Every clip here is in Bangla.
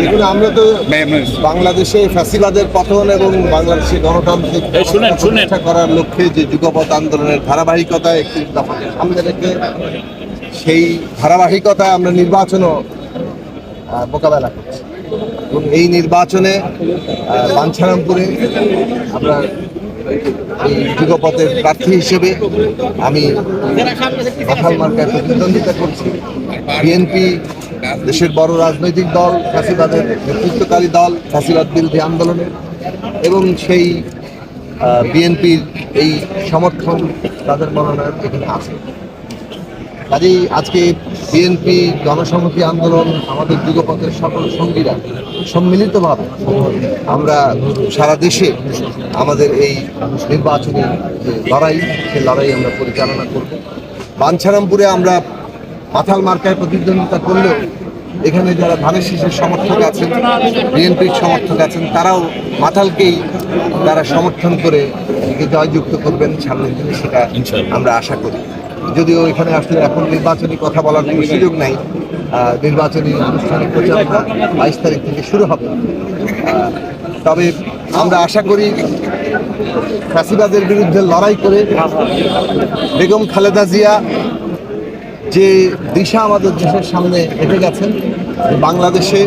দেখুন আমরা তো বাংলাদেশে ফ্যাসিবাদের পতন এবং বাংলাদেশে গণতান্ত্রিক। প্রতিষ্ঠা করার লক্ষ্যে যে যুগপৎ আন্দোলনের ধারাবাহিকতা একটি দফাকে সামনে রেখে সেই ধারাবাহিকতায় আমরা নির্বাচনও মোকাবেলা করছি। এবং এই নির্বাচনে বাঞ্ছারামপুরে আমরা এই যুগপথের প্রার্থী হিসেবে আমি মাথাল মার্কায় প্রতিদ্বন্দ্বিতা করছি। বিএনপি দেশের বড় রাজনৈতিক দল ফ্যাসিবাদের নেতৃত্বকারী দল ফ্যাসিবাদ বিরোধী আন্দোলনের এবং সেই বিএনপির এই সমর্থন তাদের মনোনয়ন এখানে আছে। কাজেই আজকে বিএনপি জনসংহতি আন্দোলন, আমাদের যুগপথের সকল সঙ্গীরা সম্মিলিতভাবে আমরা সারা দেশে আমাদের এই নির্বাচনী যে লড়াই, সেই লড়াই আমরা পরিচালনা করব। বাঞ্ছারামপুরে আমরা মাথাল মার্কায় প্রতিদ্বন্দ্বিতা করলেও এখানে যারা ধানের শীষের সমর্থক আছেন বিএনপির সমর্থক আছেন তারাও মাথালকেই তারা সমর্থন করে একে জয়যুক্ত করবেন সামনের দিনে সেটা আমরা আশা করি। যদিও এখানে আসলে এখন নির্বাচনী কথা বলার কোনো সুযোগ নাই নির্বাচনী আনুষ্ঠানিক প্রচারণা বাইশ তারিখ থেকে শুরু হবে। তবে আমরা আশা করি ফ্যাসিবাদের বিরুদ্ধে লড়াই করে বেগম খালেদা জিয়া যে দিশা আমাদের দেশের সামনে রেখে গেছেন, বাংলাদেশে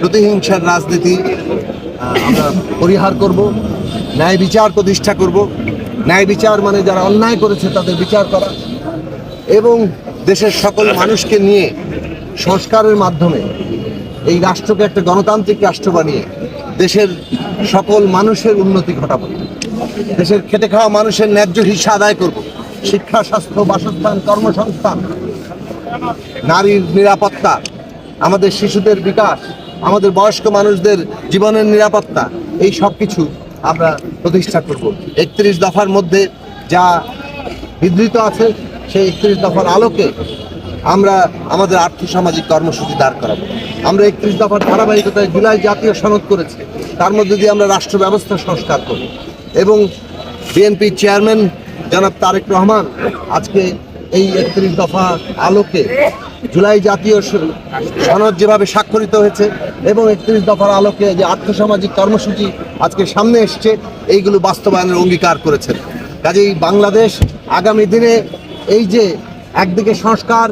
প্রতিহিংসার রাজনীতি আমরা পরিহার করব, ন্যায় বিচার প্রতিষ্ঠা করব। ন্যায় বিচার মানে যারা অন্যায় করেছে তাদের বিচার করা। এবং দেশের সকল মানুষকে নিয়ে সংস্কারের মাধ্যমে এই রাষ্ট্রকে একটা গণতান্ত্রিক রাষ্ট্র বানিয়ে দেশের সকল মানুষের উন্নতি ঘটাবো। দেশের খেটে খাওয়া মানুষের ন্যায্য হিসা আদায় করব। শিক্ষা, স্বাস্থ্য, বাসস্থান, কর্মসংস্থান নারীর নিরাপত্তা, আমাদের শিশুদের বিকাশ, আমাদের বয়স্ক মানুষদের জীবনের নিরাপত্তা, এই সব কিছু আমরা প্রতিষ্ঠা করব। একত্রিশ দফার মধ্যে যা বিধৃত আছে, সেই একত্রিশ দফার আলোকে আমরা আমাদের আর্থসামাজিক কর্মসূচি দাঁড় করাবো। আমরা একত্রিশ দফার ধারাবাহিকতায় জুলাই জাতীয় সনদ করেছে। তার মধ্যে দিয়ে আমরা রাষ্ট্র ব্যবস্থা সংস্কার করব। এবং বিএনপি চেয়ারম্যান জনাব তারেক রহমান আজকে এই একত্রিশ দফা আলোকে জুলাই জাতীয় সনদ যেভাবে স্বাক্ষরিত হয়েছে এবং একত্রিশ দফার আলোকে যে আর্থসামাজিক কর্মসূচি আজকে সামনে এসছে, এইগুলো বাস্তবায়নের অঙ্গীকার করেছেন। কাজেই বাংলাদেশ আগামী দিনে এই যে একদিকে সংস্কার,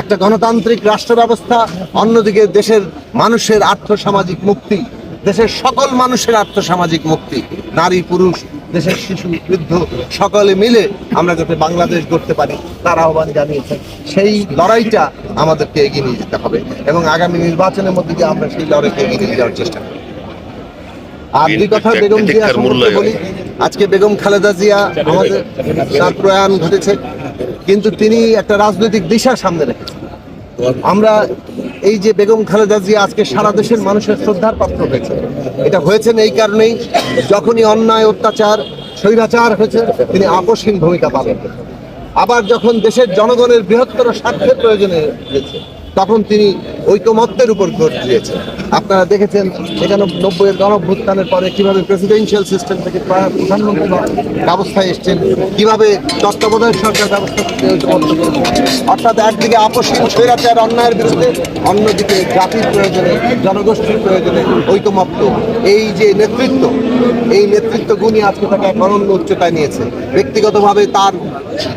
একটা গণতান্ত্রিক রাষ্ট্র ব্যবস্থা অন্যদিকে দেশের মানুষের আর্থসামাজিক মুক্তি, দেশের সকল মানুষের আর্থসামাজিক মুক্তি, নারী, পুরুষ দেশের শিশু বৃদ্ধ সকলে মিলে আমরা যাতে বাংলাদেশ গড়তে পারি তার আহ্বান জানিয়েছেন। সেই লড়াইটা আমাদেরকে এগিয়ে নিয়ে যেতে হবে এবং আগামী নির্বাচনের মধ্যে দিয়ে আমরা সেই লড়াইকে এগিয়ে নিয়ে যাওয়ার চেষ্টা করি আর দুই কথা বেগম জিয়া বলি আজকে বেগম খালেদা জিয়া আমাদের তার প্রয়াণ ঘটেছে কিন্তু তিনি একটা রাজনৈতিক দিশা সামনে রেখেছেন। আমরা এই যে বেগম খালেদা জিয়া আজকে সারা দেশের মানুষের শ্রদ্ধার পাত্র হয়েছে। এটা হয়েছেন এই কারণেই যখনই অন্যায়, অত্যাচার, স্বৈরাচার হয়েছে, তিনি আকস্মিক ভূমিকা পালন আবার যখন দেশের জনগণের বৃহত্তর স্বার্থের প্রয়োজনে হয়েছে তখন তিনি ঐকমত্যের উপর জোর দিয়েছেন। আপনারা দেখেছেন এখানে নব্বইয়ের গণভ্যুত্থানের পরে কীভাবে প্রেসিডেন্সিয়াল সিস্টেম থেকে প্রা- প্রধানমন্ত্রী ব্যবস্থায় এসছেন, কীভাবে তত্ত্বাবধায়ক সরকার ব্যবস্থা। অর্থাৎ একদিকে আপসীন স্বৈরাচার অন্যায়ের বিরুদ্ধে, অন্যদিকে জাতির প্রয়োজনে, জনগোষ্ঠীর প্রয়োজনে ঐকমত্য। এই যে নেতৃত্ব, এই নেতৃত্ব গুণই আজকে তাকে এক অনন্য উচ্চতায় নিয়েছে। ব্যক্তিগতভাবে তার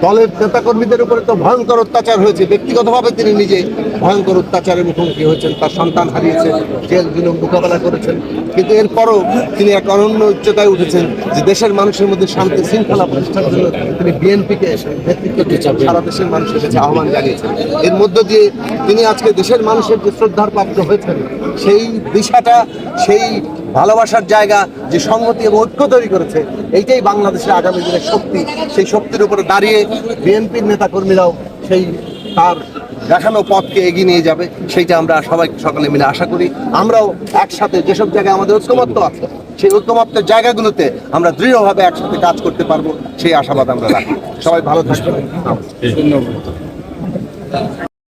দলের নেতাকর্মীদের উপরে তো ভয়ঙ্কর অত্যাচার হয়েছে। ব্যক্তিগতভাবে তিনি নিজে ভয়ঙ্কর অত্যাচারের মুখোমুখি হয়েছেন, তার সন্তান হারিয়েছেন, জেল জুলুম মোকাবেলা করেছেন। কিন্তু এরপরও তিনি এক অনন্য উচ্চতায় উঠেছেন যে দেশের মানুষের মধ্যে শান্তি, শৃঙ্খলা প্রতিষ্ঠার জন্য তিনি বিএনপিকে নেতৃত্ব দিচ্ছেন সারা দেশের মানুষের কাছে আহ্বান জানিয়েছেন। এর মধ্য দিয়ে তিনি আজকে দেশের মানুষের যে শ্রদ্ধার পাত্র হয়েছেন, সেই দিশাটা, সেই ভালোবাসার জায়গা, যে সংহতি এবং ঐক্য তৈরি করেছে, এইটাই বাংলাদেশের আগামী দিনের শক্তি। সেই শক্তির উপরে দাঁড়িয়ে বিএনপির নেতাকর্মীরাও সেই তার দেখানো পথকে এগিয়ে নিয়ে যাবে, সেইটা আমরা সবাই সকলে মিলে আশা করি। আমরাও একসাথে যেসব জায়গায় আমাদের ঐক্যমত্য আছে, সেই ঐক্যমত্যের জায়গাগুলোতে আমরা দৃঢ়ভাবে একসাথে কাজ করতে পারব, সেই আশাবাদ আমরা রাখি। সবাই ভালো থাকবেন।